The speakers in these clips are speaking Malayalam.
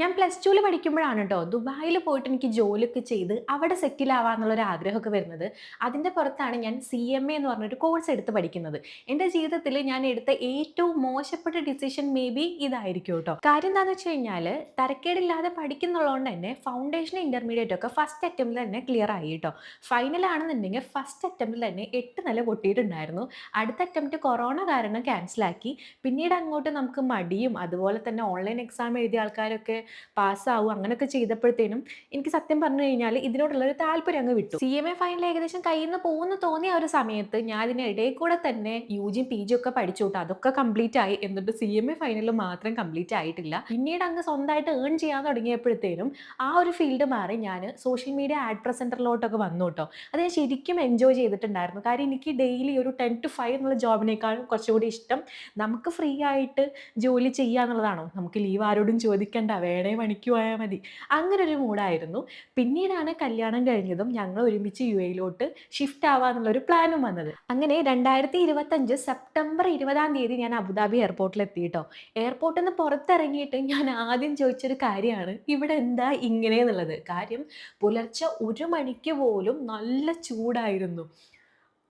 ഞാൻ പ്ലസ് ടുവിൽ പഠിക്കുമ്പോഴാണ് കേട്ടോ ദുബായിൽ പോയിട്ട് എനിക്ക് ജോലിയൊക്കെ ചെയ്ത് അവിടെ സെറ്റിൽ ആവാന്നുള്ളൊരു ആഗ്രഹമൊക്കെ വരുന്നത്. അതിന്റെ പുറത്താണ് ഞാൻ സി എം എ എന്ന് പറഞ്ഞൊരു കോഴ്സ് എടുത്ത് പഠിക്കുന്നത്. എന്റെ ജീവിതത്തിൽ ഞാൻ എടുത്ത ഏറ്റവും മോശപ്പെട്ട ഡിസിഷൻ മേ ബി ഇതായിരിക്കും കേട്ടോ കാര്യം എന്താണെന്ന് വെച്ച് കഴിഞ്ഞാൽ തരക്കേടില്ലാതെ പഠിക്കുന്നുള്ളതുകൊണ്ട് തന്നെ ഫൗണ്ടേഷൻ ഇന്റർമീഡിയറ്റ് ഒക്കെ ഫസ്റ്റ് അറ്റംപ്റ്റിൽ തന്നെ ക്ലിയർ ആയി കേട്ടോ ഫൈനലാണെന്നുണ്ടെങ്കിൽ ഫസ്റ്റ് അറ്റംപ്റ്റിൽ തന്നെ എട്ട് നില പൊട്ടിയിട്ടുണ്ടായിരുന്നു. അടുത്ത അറ്റംപ്റ്റ് കൊറോണ കാരണം ക്യാൻസലാക്കി പിന്നീട് അങ്ങോട്ട് നമുക്ക് മടിയും അതുപോലെ തന്നെ ഓൺലൈൻ എക്സാം എഴുതിയ ആൾക്കാരൊക്കെ പാസ്സാവും അങ്ങനെയൊക്കെ ചെയ്തപ്പോഴത്തേനും എനിക്ക് സത്യം പറഞ്ഞു കഴിഞ്ഞാൽ ഇതിനോടുള്ള ഒരു താല്പര്യം അങ്ങ് വിട്ടു. സി എം എ ഫൈനൽ ഏകദേശം കയ്യിൽ നിന്ന് പോകുന്നു തോന്നിയ ഒരു സമയത്ത് ഞാൻ ഇതിനിടയിൽ കൂടെ തന്നെ യു ജി പി ജി ഒക്കെ പഠിച്ചു അതൊക്കെ കംപ്ലീറ്റ് ആയി. എന്നിട്ട് സി എം എ ഫൈനൽ മാത്രം കംപ്ലീറ്റ് ആയിട്ടില്ല. പിന്നീട് അങ്ങ് സ്വന്തമായിട്ട് ഏൺ ചെയ്യാൻ തുടങ്ങിയപ്പോഴത്തേനും ആ ഒരു ഫീൽഡ് മാറി ഞാൻ സോഷ്യൽ മീഡിയ ആഡ് പ്രസന്ററിലോട്ടൊക്കെ വന്നു കേട്ടോ. അത് ഞാൻ ശരിക്കും എൻജോയ് ചെയ്തിട്ടുണ്ടായിരുന്നു. കാര്യം എനിക്ക് ഡെയിലി ഒരു ടെൻ ടു ഫൈവ് എന്നുള്ള ജോബിനേക്കാളും കുറച്ചുകൂടി ഇഷ്ടം. നമുക്ക് ഫ്രീ ആയിട്ട് ജോലി ചെയ്യുക എന്നുള്ളതാണോ നമുക്ക് ലീവ് ആരോടും ചോദിക്കണ്ട. വേണേ മണിക്ക് പോയാൽ മതി. അങ്ങനെ ഒരു മൂഡായിരുന്നു. പിന്നീടാണ് കല്യാണം കഴിഞ്ഞതും ഞങ്ങൾ ഒരുമിച്ച് യു എയിലോട്ട് ഷിഫ്റ്റ് ആവാന്നുള്ളൊരു പ്ലാനും വന്നത്. അങ്ങനെ രണ്ടായിരത്തി ഇരുപത്തഞ്ച് സെപ്റ്റംബർ ഇരുപതാം തീയതി ഞാൻ അബുദാബി എയർപോർട്ടിൽ എത്തിയിട്ടോ എയർപോർട്ടിൽ നിന്ന് പുറത്തിറങ്ങിയിട്ട് ഞാൻ ആദ്യം ചോദിച്ചൊരു കാര്യമാണ്. ഇവിടെ എന്താ ഇങ്ങനെ എന്നുള്ളത് കാര്യം പുലർച്ചെ ഒരു മണിക്ക് പോലും നല്ല ചൂടായിരുന്നു.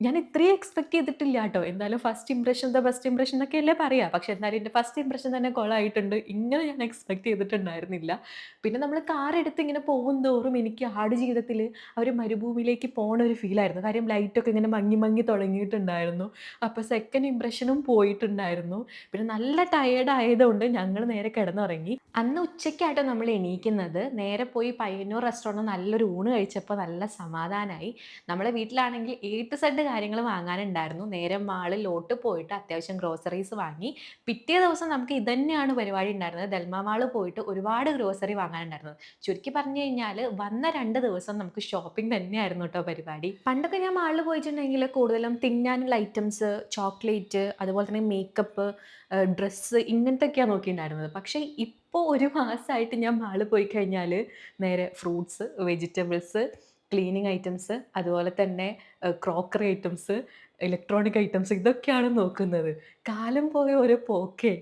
ഞാൻ ഇത്രയും എക്സ്പെക്ട് ചെയ്തിട്ടില്ല കേട്ടോ എന്തായാലും first impression the best impression എന്നൊക്കെ അല്ലേ പറയാം. പക്ഷെ എന്നാലും എന്റെ ഫസ്റ്റ് ഇംപ്രഷൻ തന്നെ കൊളായിട്ടുണ്ട് ഇങ്ങനെ ഞാൻ എക്സ്പെക്ട് ചെയ്തിട്ടുണ്ടായിരുന്നില്ല. പിന്നെ നമ്മൾ കാർ എടുത്ത് ഇങ്ങനെ പോകും തോറും എനിക്ക് ആട് ജീവിതത്തിൽ ഒരു മരുഭൂമിയിലേക്ക് പോണ ഒരു ഫീലായിരുന്നു കാര്യം ലൈറ്റൊക്കെ ഇങ്ങനെ മങ്ങി മങ്ങി തുടങ്ങിയിട്ടുണ്ടായിരുന്നു. അപ്പോൾ സെക്കൻഡ് ഇംപ്രഷനും പോയിട്ടുണ്ടായിരുന്നു. പിന്നെ നല്ല ടയേർഡ് ആയതുകൊണ്ട് ഞങ്ങൾ നേരെ കിടന്നുറങ്ങി. അന്ന് ഉച്ചയ്ക്കായിട്ടോ നമ്മൾ എണീക്കുന്നത്. നേരെ പോയി പയ്യന്നൂർ റെസ്റ്റോറന്റ് നല്ലൊരു ഊണ് കഴിച്ചപ്പോൾ നല്ല സമാധാനമായി നമ്മളെ വീട്ടിലാണെങ്കിൽ എയ്റ്റ് സെഡ് കാര്യങ്ങൾ വാങ്ങാനുണ്ടായിരുന്നു. നേരെ മാളിലോട്ട് പോയിട്ട് അത്യാവശ്യം ഗ്രോസറീസ് വാങ്ങി. പിറ്റേ ദിവസം നമുക്ക് ഇതന്നെയാണ് പരിപാടി ഉണ്ടായിരുന്നത്. ദൽമ മാൾ പോയിട്ട് ഒരുപാട് ഗ്രോസറി വാങ്ങാനുണ്ടായിരുന്നത് ചുരുക്കി പറഞ്ഞു കഴിഞ്ഞാൽ വന്ന രണ്ട് ദിവസം നമുക്ക് ഷോപ്പിംഗ് തന്നെയായിരുന്നു കേട്ടോ പരിപാടി. പണ്ടൊക്കെ ഞാൻ മാളിൽ പോയിട്ടുണ്ടെങ്കിൽ കൂടുതലും തിന്നാനുള്ള ഐറ്റംസ് ചോക്ലേറ്റ് അതുപോലെ തന്നെ മേക്കപ്പ് ഡ്രസ്സ് ഇങ്ങനത്തെയൊക്കെയാണ് നോക്കിയിട്ടുണ്ടായിരുന്നത്. പക്ഷേ ഇപ്പോൾ ഒരു മാസമായിട്ട് ഞാൻ മാളിൽ പോയി കഴിഞ്ഞാൽ നേരെ ഫ്രൂട്ട്സ് വെജിറ്റബിൾസ് ക്ലീനിങ് ഐറ്റംസ് അതുപോലെ തന്നെ ക്രോക്കറി ഐറ്റംസ് ഇലക്ട്രോണിക് ഐറ്റംസ് ഇതൊക്കെയാണ് നോക്കുന്നത്. കാലം പോയ ഒരു പോക്കേ.